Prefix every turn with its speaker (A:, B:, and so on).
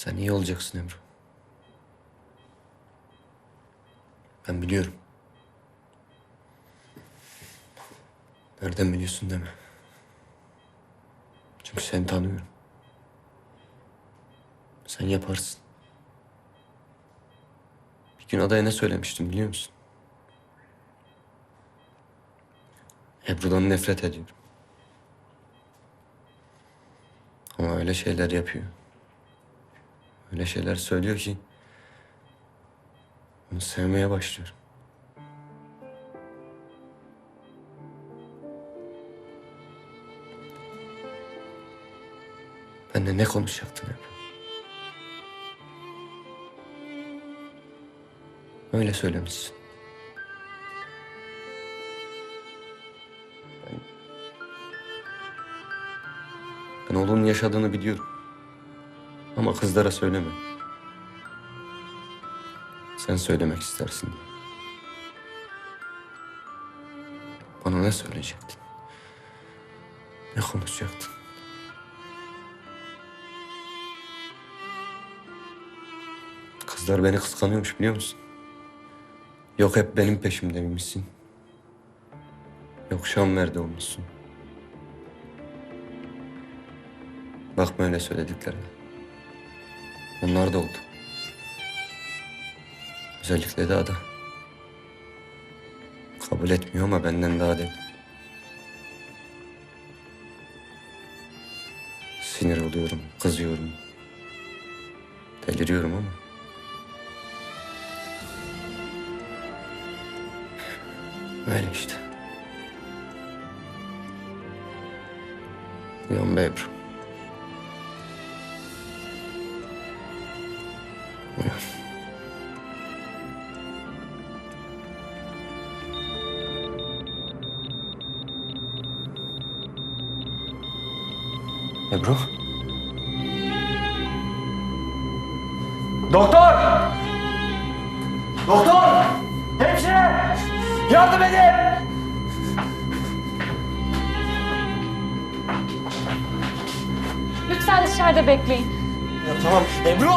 A: Sen iyi olacaksın Ebru. Ben biliyorum. Nereden biliyorsun deme. Çünkü seni tanıyorum. Sen yaparsın. Bir gün adaya ne söylemiştim biliyor musun? Ebru'dan nefret ediyorum. Ama öyle şeyler yapıyor. Öyle şeyler söylüyor ki onu sevmeye başlıyorum. Benimle ne konuşacaktın Ebru? Öyle söylemişsin. Ben... Ben oğlunun yaşadığını biliyorum. Ama kızlara söyleme. Sen söylemek istersin diye. Bana ne söyleyecektin? Ne konuşacaktın? Kızlar beni kıskanıyormuş biliyor musun? Yok hep benim peşimdeymişsin. Yok şan verdi olmuşsun. Bakma öyle söylediklerine. Onlar da oldu. Özellikle de ada. Kabul etmiyor ama benden daha değil. Sinir oluyorum, kızıyorum. Deliriyorum ama. Öyle işte. Uyan be Uyan. Ebru?
B: Doktor! Doktor! Hemşire! Yardım edin!
C: Lütfen dışarıda bekleyin.
B: Ya tamam. Ebru!